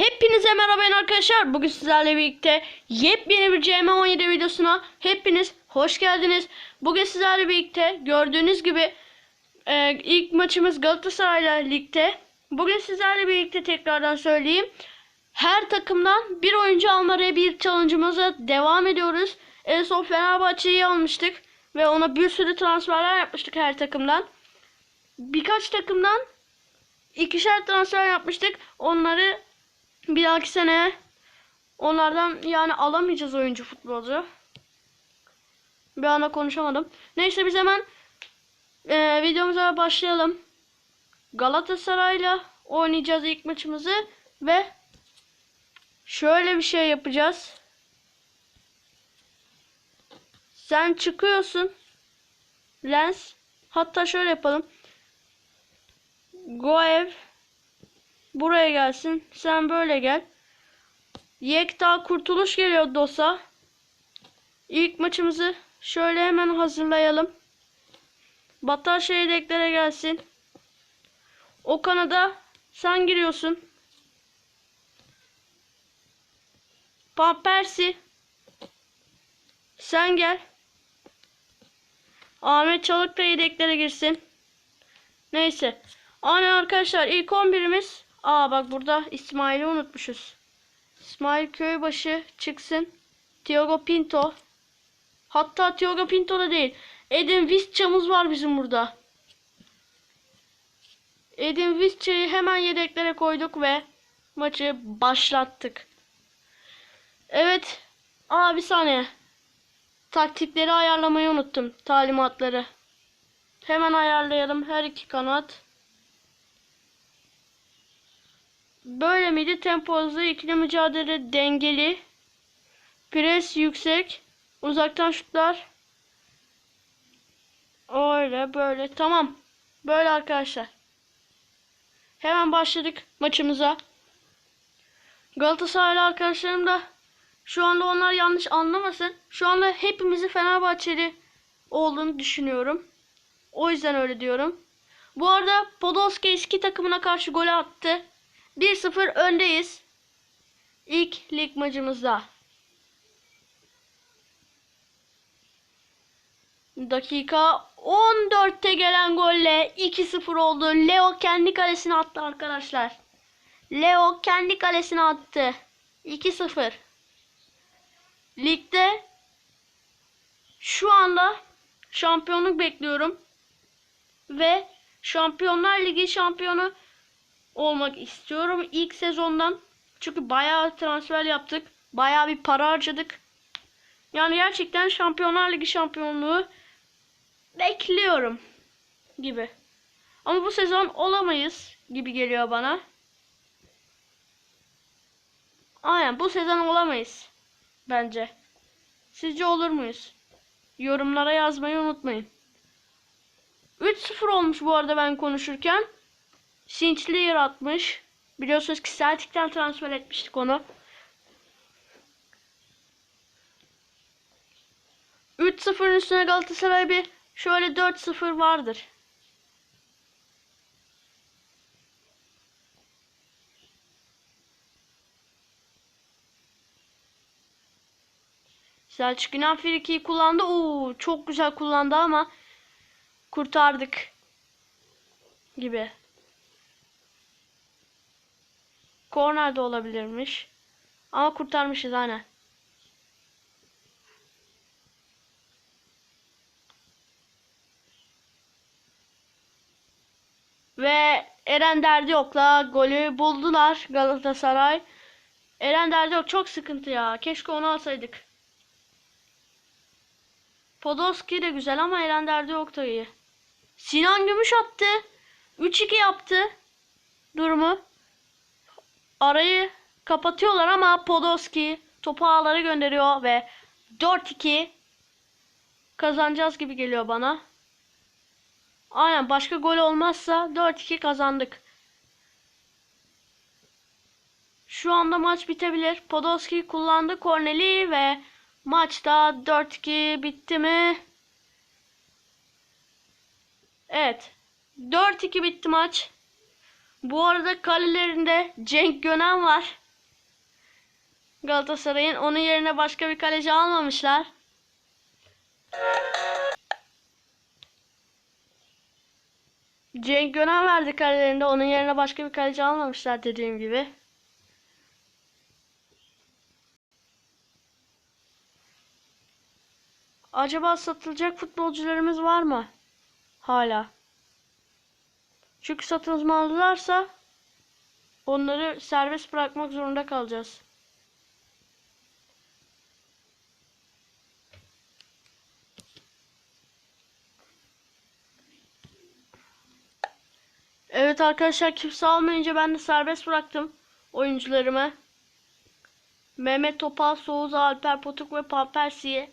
Hepinize merhaba arkadaşlar. Bugün sizlerle birlikte yepyeni bir CM17 videosuna hepiniz hoş geldiniz. Bugün sizlerle birlikte gördüğünüz gibi e, ilk maçımız Galatasaray'la ligde. Bugün sizlerle birlikte tekrardan söyleyeyim. Her takımdan bir oyuncu almaya bir challenge'ımıza devam ediyoruz. En son Fenerbahçe'yi almıştık ve ona bir sürü transferler yapmıştık her takımdan. Birkaç takımdan ikişer transfer yapmıştık. Onları bir dahaki sene onlardan yani alamayacağız oyuncu futbolcu. Bir anda konuşamadım. Neyse biz hemen e, videomuza başlayalım. Galatasaray'la oynayacağız ilk maçımızı ve şöyle bir şey yapacağız. Sen çıkıyorsun. Lens. Hatta şöyle yapalım. Goev buraya gelsin. Sen böyle gel. Yekta Kurtuluş geliyor DOS'a. İlk maçımızı şöyle hemen hazırlayalım. Batar yedeklere gelsin. O kanada sen giriyorsun. Pampersi. Sen gel. Ahmet Çalık da yedeklere girsin. Neyse. Aynen arkadaşlar ilk 11'imiz. Aa bak burada İsmail'i unutmuşuz. İsmail Köybaşı çıksın. Thiago Pinto. Hatta Thiago Pinto da değil. Edin Visca'mız var bizim burada. Edin Visca'yı hemen yedeklere koyduk ve maçı başlattık. Evet. Aa bir saniye. Taktikleri ayarlamayı unuttum. Talimatları. Hemen ayarlayalım her iki kanat. Böyle miydi? Tempo hızlı, ikili mücadele dengeli. Pres yüksek. Uzaktan şutlar. Öyle böyle. Tamam. Böyle arkadaşlar. Hemen başladık maçımıza. Galatasaraylı arkadaşlarım da şu anda onlar yanlış anlamasın. Şu anda hepimizi Fenerbahçeli olduğunu düşünüyorum. O yüzden öyle diyorum. Bu arada Podolski eski takımına karşı gol attı. 1-0 öndeyiz. İlk lig maçımızda. Dakika 14'te gelen golle 2-0 oldu. Leo kendi kalesine attı arkadaşlar. Leo kendi kalesine attı. 2-0. Ligde şu anda şampiyonluk bekliyorum. Ve Şampiyonlar Ligi şampiyonu olmak istiyorum ilk sezondan. Çünkü bayağı transfer yaptık. Bayağı bir para harcadık. Yani gerçekten Şampiyonlar Ligi şampiyonluğu bekliyorum gibi. Ama bu sezon olamayız gibi geliyor bana. Aynen bu sezon olamayız bence. Sizce olur muyuz? Yorumlara yazmayı unutmayın. 3-0 olmuş bu arada ben konuşurken. Sinclair atmış. Biliyorsunuz ki Celtic'ten transfer etmiştik onu. 3-0'ın üstüne Galatasaray bir şöyle 4-0 vardır. Selçuk İnan Friki'yi kullandı. Oo, çok güzel kullandı ama kurtardık gibi. Korner de olabilirmiş. Ama kurtarmışız aynen. Ve Eren derdi yokla golü buldular Galatasaray. Eren derdi yok çok sıkıntı ya. Keşke onu alsaydık. Podolski de güzel ama Eren derdi yok da iyi. Sinan Gümüş attı. 3-2 yaptı. Durumu. Arayı kapatıyorlar ama Podolski topu ağlara gönderiyor ve 4-2 kazanacağız gibi geliyor bana. Aynen başka gol olmazsa 4-2 kazandık. Şu anda maç bitebilir. Podolski kullandı Korneli ve maçta 4-2 bitti mi? Evet. 4-2 bitti maç. Bu arada kalelerinde Cenk Gönen var. Galatasaray'ın. Onun yerine başka bir kaleci almamışlar. Cenk Gönen verdi kalelerinde. Onun yerine başka bir kaleci almamışlar dediğim gibi. Acaba satılacak futbolcularımız var mı? Hala. Çünkü satılmazlarsa onları serbest bırakmak zorunda kalacağız. Evet arkadaşlar kimse almayınca ben de serbest bıraktım oyuncularımı. Mehmet Topal, Soğuz, Alper Potuk ve Papersi'yi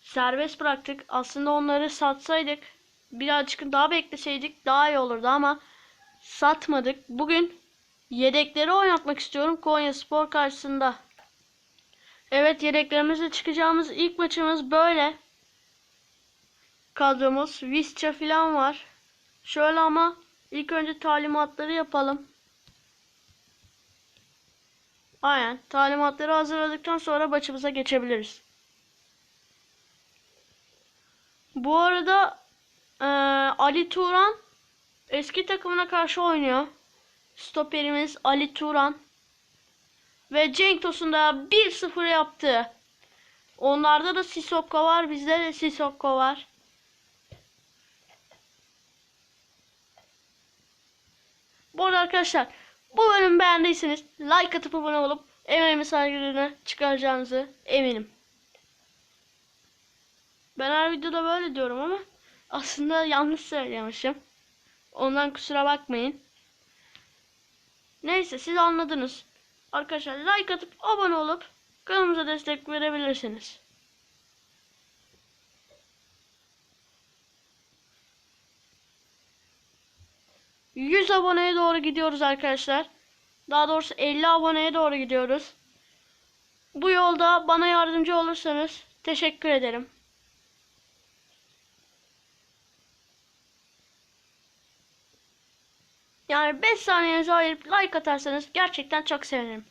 serbest bıraktık. Aslında onları satsaydık birazcık daha bekleseydik daha iyi olurdu ama satmadık. Bugün yedekleri oynatmak istiyorum Konya Spor karşısında. Evet yedeklerimizle çıkacağımız ilk maçımız böyle. Kadromuz Visca falan var. Şöyle ama ilk önce talimatları yapalım. Aynen. Talimatları hazırladıktan sonra maçımıza geçebiliriz. Bu arada eee, Ali Turan eski takımına karşı oynuyor. Stoperimiz Ali Turan. Ve Cenk Tosun da 1-0 yaptı. Onlarda da Sissoko var. Bizde de Sissoko var. Bu arada arkadaşlar bu bölümü beğendiyseniz like atıp abone olup emeğimi saygılarını çıkaracağınızı eminim. Ben her videoda böyle diyorum ama aslında yanlış söylemişim. Ondan kusura bakmayın. Neyse siz anladınız. Arkadaşlar like atıp abone olup kanalımıza destek verebilirsiniz. ...100 aboneye doğru gidiyoruz arkadaşlar. Daha doğrusu 50 aboneye doğru gidiyoruz. Bu yolda bana yardımcı olursanız teşekkür ederim. Yani 5 saniyenizi ayırıp like atarsanız gerçekten çok sevinirim.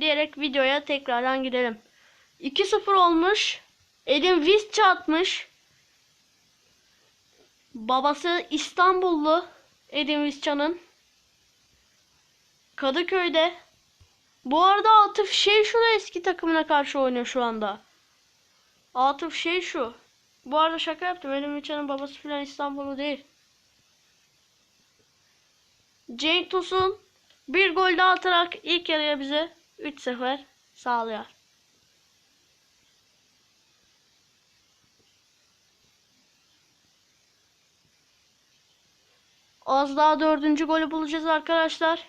Diyerek videoya tekrardan gidelim. 2-0 olmuş. Edin Visca atmış. Babası İstanbullu Edin Visca'nın. Kadıköy'de. Bu arada Atıf şey şu da eski takımına karşı oynuyor şu anda. Atıf şey şu. Bu arada şaka yaptım. Edin Visca'nın babası falan İstanbullu değil. Cenk Tosun bir gol daha atarak ilk yarıya bize 3-0 sağlıyor. Az daha dördüncü golü bulacağız arkadaşlar.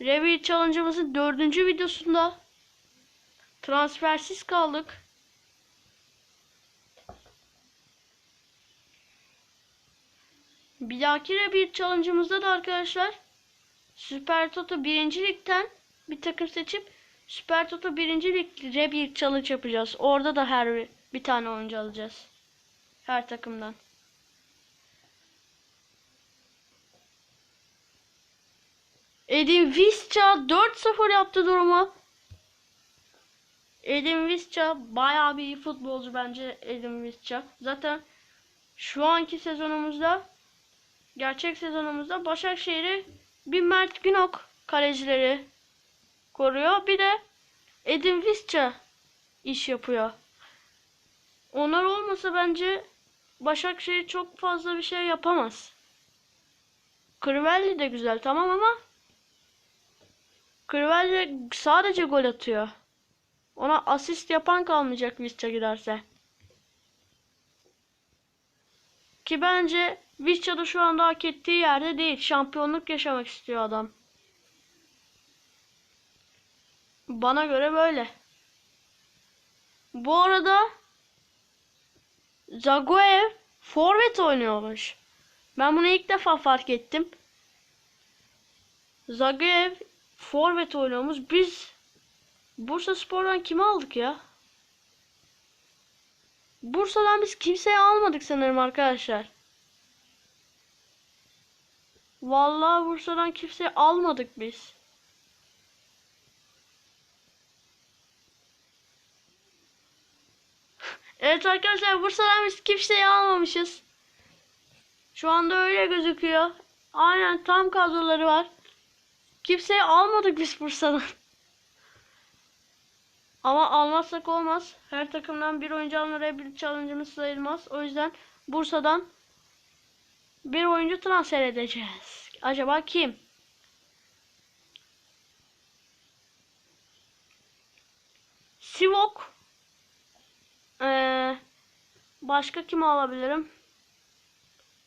Revir Challenge'ımızın dördüncü videosunda transfersiz kaldık. Bir dahaki Rebirth Challenge'ımızda da arkadaşlar Süper Toto 1. Lig'den bir takım seçip Süper Toto 1. Lig Rebirth Challenge yapacağız. Orada da her bir, bir tane oyuncu alacağız. Her takımdan. Edin Visca 4-0 yaptı durumu. Edin Visca bayağı bir iyi futbolcu bence Edin Visca. Zaten şu anki sezonumuzda gerçek sezonumuzda Başakşehir'i bir Mert Günok kalecileri koruyor. Bir de Edin Visca iş yapıyor. Onlar olmasa bence Başakşehir çok fazla bir şey yapamaz. Crivelli de güzel tamam ama Crivelli sadece gol atıyor. Ona asist yapan kalmayacak Visca giderse. Ki bence Visca da şu anda hak ettiği yerde değil. Şampiyonluk yaşamak istiyor adam. Bana göre böyle. Bu arada Zagoev forvet oynuyormuş. Ben bunu ilk defa fark ettim. Zagoev forvet oynuyormuş. Biz Bursa Spor'dan kimi aldık ya? Bursa'dan biz kimseyi almadık sanırım arkadaşlar. Vallahi Bursa'dan kimseyi almadık biz. evet arkadaşlar Bursa'dan biz kimseyi almamışız. Şu anda öyle gözüküyor. Aynen tam kadroları var. Kimseyi almadık biz Bursa'dan. Ama almazsak olmaz. Her takımdan bir oyuncu almaya bir challenge'ımız sayılmaz. O yüzden Bursa'dan bir oyuncu transfer edeceğiz. Acaba kim? Sivok. Ee, başka kimi alabilirim?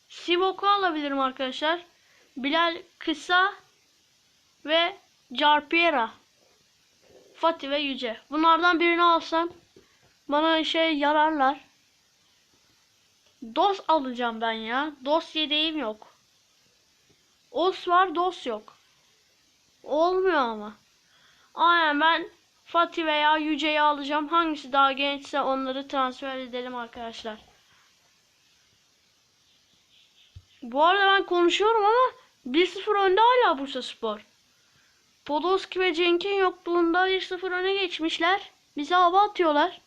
Sivok'u alabilirim arkadaşlar. Bilal Kısa ve Jarpiera. Fatih ve Yüce. Bunlardan birini alsam bana işe yararlar. DOS alacağım ben ya. DOS yedeğim yok. OS var, DOS yok. Olmuyor ama. Aynen ben Fatih veya Yüce'yi alacağım. Hangisi daha gençse onları transfer edelim arkadaşlar. Bu arada ben konuşuyorum ama 1-0 önde hala Bursa Spor. Podolski ve Cenk'in yokluğunda 1-0 öne geçmişler. Bize hava atıyorlar.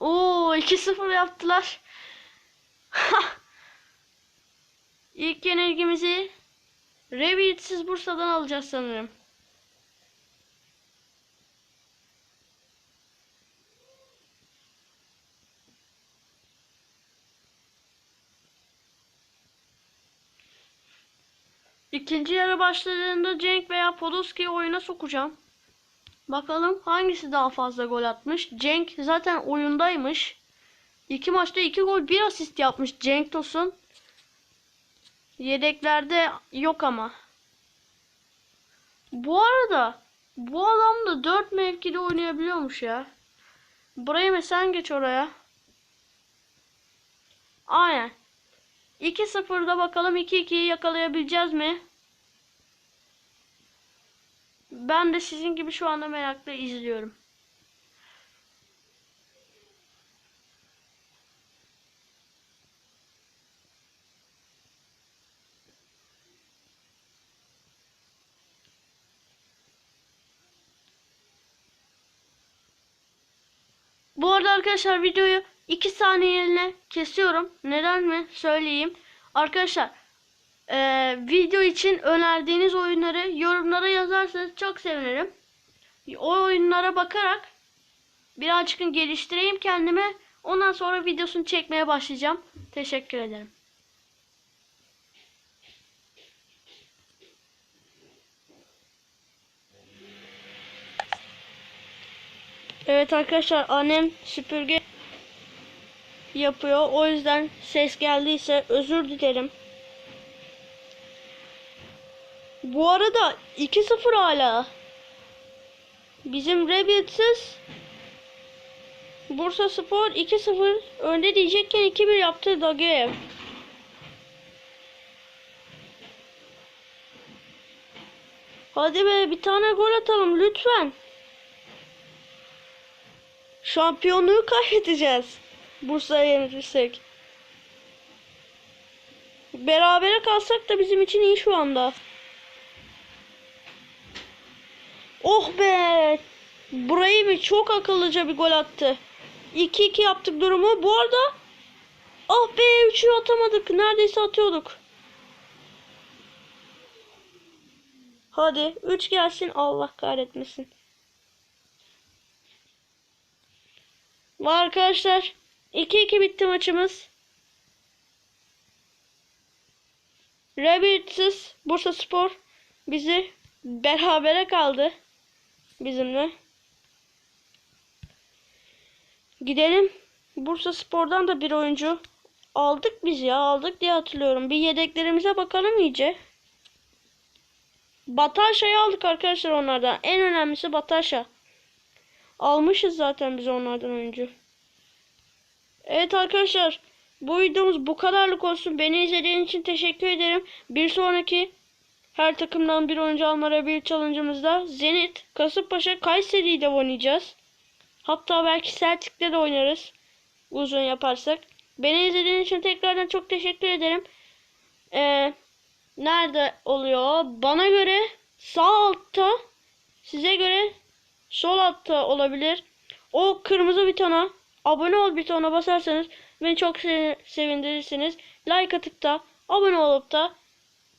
Oo 2-0 yaptılar. İlk yenilgimizi Rebitsiz Bursa'dan alacağız sanırım. İkinci yarı başladığında Cenk veya Podolski'yi oyuna sokacağım. Bakalım hangisi daha fazla gol atmış. Cenk zaten oyundaymış. İki maçta iki gol bir asist yapmış Cenk Tosun. Yedeklerde yok ama. Bu arada bu adam da 4 mevkide oynayabiliyormuş ya. Buraya sen geç oraya. Aynen. 2-0'da bakalım 2-2'yi yakalayabileceğiz mi? Ben de sizin gibi şu anda merakla izliyorum. Bu arada arkadaşlar videoyu 2 saniyeliğine kesiyorum. Neden mi? Söyleyeyim. Arkadaşlar e, video için önerdiğiniz oyunları yorumlara yazarsanız çok sevinirim. O oyunlara bakarak birazcık geliştireyim kendime. Ondan sonra videosunu çekmeye başlayacağım. Teşekkür ederim. Evet arkadaşlar annem süpürge yapıyor. O yüzden ses geldiyse özür dilerim. Bu arada 2-0 hala. Bizim Rebels'iz Bursa Spor 2-0 önde diyecekken 2-1 yaptı Dagev. Hadi be bir tane gol atalım lütfen. Şampiyonluğu kaybedeceğiz. Bursa'ya yenilirsek. Berabere kalsak da bizim için iyi şu anda. Oh be! Burayı bir çok akıllıca bir gol attı. 2-2 yaptık durumu. Bu arada ah be 3'ü atamadık. Neredeyse atıyorduk. Hadi 3 gelsin Allah kahretmesin. Ve arkadaşlar 2-2 bitti maçımız. Rabbits'iz Bursa Spor bizi berabere kaldı bizimle. Gidelim. Bursa Spor'dan da bir oyuncu aldık biz ya aldık diye hatırlıyorum. Bir yedeklerimize bakalım iyice. Bataşa'yı aldık arkadaşlar onlardan. En önemlisi Bataşa. Almışız zaten biz onlardan oyuncu. Evet arkadaşlar. Bu videomuz bu kadarlık olsun. Beni izlediğiniz için teşekkür ederim. Bir sonraki her takımdan bir oyuncu almaya bir challenge'ımızda Zenit, Kasımpaşa, Kayseri ile oynayacağız. Hatta belki Celtic'te de oynarız. Uzun yaparsak. Beni izlediğiniz için tekrardan çok teşekkür ederim. Ee, nerede oluyor? Bana göre sağ altta, size göre sol altta olabilir. O kırmızı bitona abone ol butonuna basarsanız beni çok se- sevindirirsiniz. Like atıp da abone olup da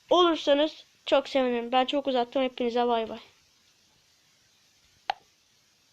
olursanız çok sevinirim. Ben çok uzattım. Hepinize bay bay.